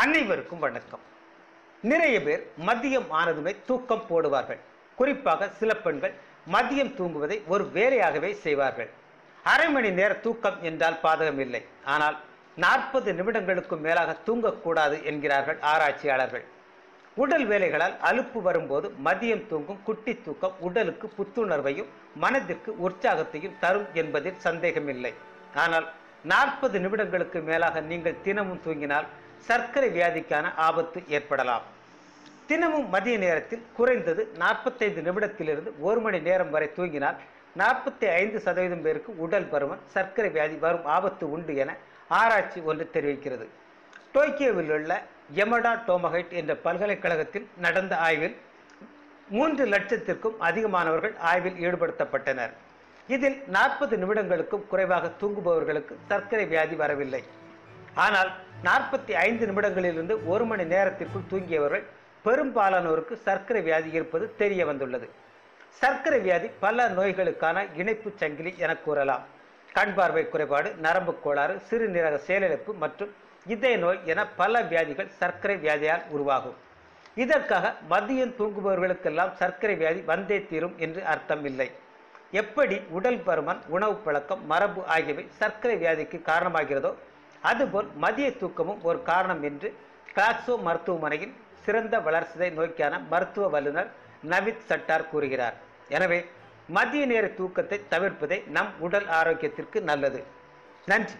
அனைவருக்கும் வணக்கம். நிறைய பேர் மதியம் ஆனதுமே தூக்கம் போடுவார்கள். குறிப்பாக சில பெண்கள் மதியம் தூங்குவதை ஒரு வேலையாகவே செய்வார்கள். அரை மணி நேர தூக்கம் என்றால் பாதகம் இல்லை. ஆனால் நாற்பது நிமிடங்களுக்கும் மேலாக தூங்கக்கூடாது என்கிறார்கள் ஆராய்ச்சியாளர்கள். உடல் வேலைகளால் அலுப்பு வரும்போது மதியம் தூங்கும் குட்டி தூக்கம் உடலுக்கு புத்துணர்வையும் மனதிற்கு உற்சாகத்தையும் தரும் என்பதில் சந்தேகமில்லை. ஆனால் நாற்பது நிமிடங்களுக்கு மேலாக நீங்கள் தினமும் தூங்கினால் சர்க்கரை வியாதிக்கான ஆபத்து ஏற்படலாம். தினமும் மதிய நேரத்தில் குறைந்தது நாற்பத்தைந்து நிமிடத்திலிருந்து ஒரு மணி நேரம் வரை தூங்கினால் நாற்பத்தி ஐந்து சதவீதம் பேருக்கு உடல் பருமன் சர்க்கரை வியாதி வரும் ஆபத்து உண்டு என ஆராய்ச்சி ஒன்று தெரிவிக்கிறது. டோக்கியோவில் உள்ள எமடா டோமகைட் என்ற பல்கலைக்கழகத்தில் நடந்த ஆய்வில் மூன்று லட்சத்திற்கும் அதிகமானவர்கள் ஆய்வில் ஈடுபடுத்தப்பட்டனர். இதில் நாற்பது நிமிடங்களுக்கும் குறைவாக தூங்குபவர்களுக்கு சர்க்கரை வியாதி வரவில்லை. ஆனால் நாற்பத்தி ஐந்து நிமிடங்களிலிருந்து ஒரு மணி நேரத்திற்குள் தூங்கியவர்கள் பெரும்பாலானோருக்கு சர்க்கரை வியாதி இருப்பது தெரிய வந்துள்ளது. சர்க்கரை வியாதி பல நோய்களுக்கான இணைப்பு சங்கிலி என கூறலாம். கண் பார்வை குறைபாடு நரம்பு கோளாறு சிறுநீரக செயலிழப்பு மற்றும் இதய நோய் என பல வியாதிகள் சர்க்கரை வியாதியால் உருவாகும். இதற்காக மதியம் தூங்குபவர்களுக்கெல்லாம் சர்க்கரை வியாதி வந்தே தீரும் என்று அர்த்தம் இல்லை. எப்படி உடல் பருமன் உணவு பழக்கம் மரபு ஆகியவை சர்க்கரை வியாதிக்கு காரணமாகிறதோ அதுபோல் மதிய தூக்கமும் ஒரு காரணம் என்று கிளாக்ஸோ மருத்துவமனையின் சிறந்த வளர்ச்சிதை நோய்க்கான மருத்துவ வல்லுநர் நவித் சட்டார் கூறுகிறார். எனவே மதிய நேர தூக்கத்தை தவிர்ப்பதே நம் உடல் ஆரோக்கியத்திற்கு நல்லது. நன்றி.